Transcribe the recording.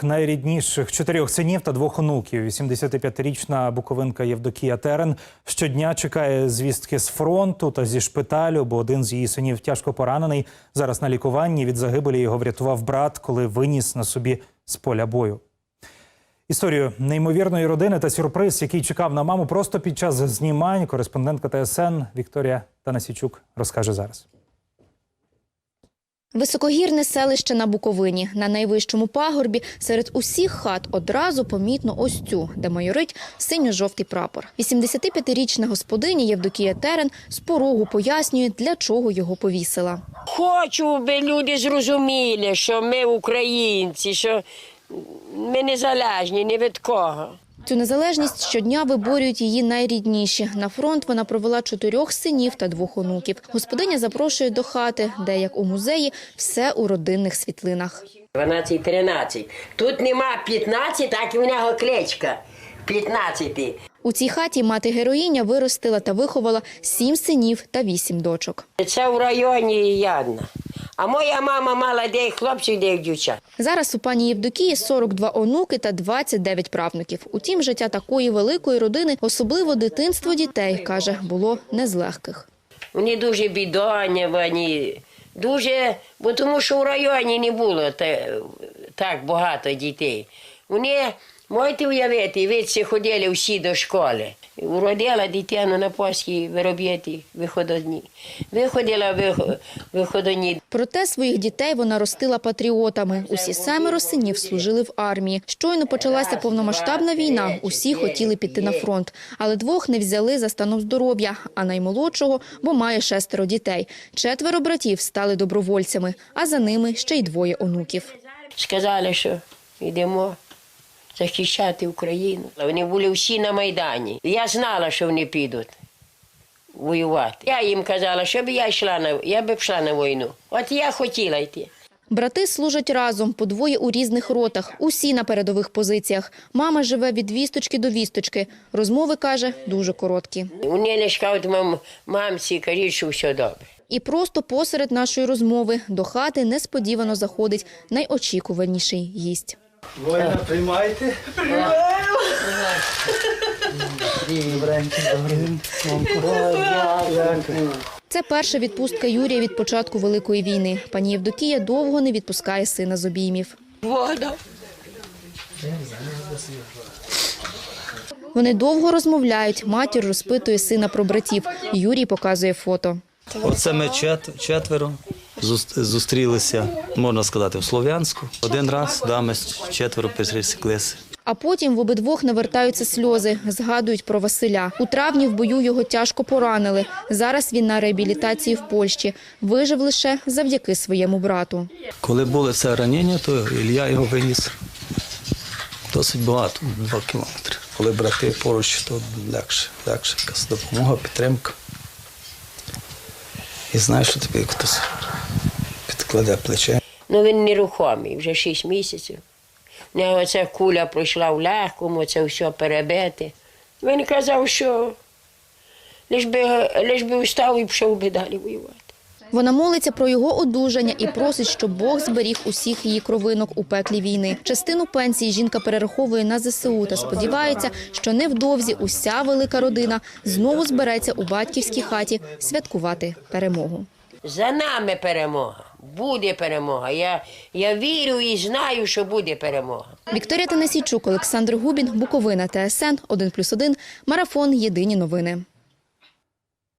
Найрідніших чотирьох синів та двох онуків. 85-річна буковинка Євдокія Терен щодня чекає звістки з фронту та зі шпиталю, бо один з її синів тяжко поранений. Зараз на лікуванні від загибелі його врятував брат, коли виніс на собі з поля бою. Історію неймовірної родини та сюрприз, який чекав на маму просто під час знімань. Кореспондентка ТСН Вікторія Танасічук розкаже зараз. Високогірне селище на Буковині. На найвищому пагорбі серед усіх хат одразу помітно ось цю, де майорить синьо-жовтий прапор. 85-річна господиня Євдокія Терен з порогу пояснює, для чого його повісила. Хочу, аби люди зрозуміли, що ми українці, що ми незалежні ні від кого. Цю незалежність щодня виборюють її найрідніші. На фронт вона провела чотирьох синів та двох онуків. Господиня запрошує до хати, де, як у музеї, все у родинних світлинах. 12-13. Тут нема 15, так і в нього кличка. 15. У цій хаті мати героїня виростила та виховала сім синів та вісім дочок. Це в районі ядна. А моя мама мала деяких хлопців, деяких дівчат. Зараз у пані Євдокії 42 онуки та 29 правнуків. Утім, життя такої великої родини, особливо дитинство дітей, каже, було не з легких. Вони дуже бідоні, вони дуже, бо тому що в районі не було та- так багато дітей. Вони, можете уявити, віці ходили всі до школи. Уродила дитину на польській вироб'єті виходні. Виходила вих- виходні. Проте своїх дітей вона ростила патріотами. Усі семеро синів служили в армії. Щойно почалася повномасштабна війна. Усі хотіли піти на фронт, але двох не взяли за станом здоров'я, а наймолодшого, бо має шестеро дітей. Четверо братів стали добровольцями, а за ними ще й двоє онуків. Сказали, що йдемо захищати Україну. Вони були всі на Майдані. Я знала, що вони підуть воювати. Я їм казала, щоб я йшла на я би пішла на війну. От я хотіла йти. Брати служать разом, по двоє у різних ротах, усі на передових позиціях. Мама живе від вісточки до вісточки. Розмови, каже, дуже короткі. Вони не кажуть, мам, мамці, кажіть, що все добре. І просто посеред нашої розмови до хати несподівано заходить найочікуваніший гість. Воїна приймайте. Це перша відпустка Юрія від початку Великої війни. Пані Євдокія довго не відпускає сина з обіймів. Вода. Вони довго розмовляють. Матір розпитує сина про братів. Юрій показує фото. Оце ми четверо зустрілися, можна сказати, в Слов'янську. Один раз, да, ми четверо пересіклися. А потім в обидвох навертаються сльози, згадують про Василя. У травні в бою його тяжко поранили. Зараз він на реабілітації в Польщі. Вижив лише завдяки своєму брату. Коли було це ранення, то Ілля його виніс досить багато, два кілометри. Коли брати поруч, то легше, легше якась допомога, підтримка. І знаєш, що тобі хтось підкладе плече. Ну він нерухомий, вже 6 місяців. В нього ця куля пройшла в легкому, це все перебите. Він казав, що лиш би, лиш би встав і пішов би далі воювати. Вона молиться про його одужання і просить, щоб Бог зберіг усіх її кровинок у пеклі війни. Частину пенсії жінка перераховує на ЗСУ та сподівається, що невдовзі уся велика родина знову збереться у батьківській хаті святкувати перемогу. За нами перемога. Буде перемога. Я, я вірю і знаю, що буде перемога. Вікторія Танасійчук, Олександр Губін, Буковина, ТСН 1+,1, Марафон. Єдині новини.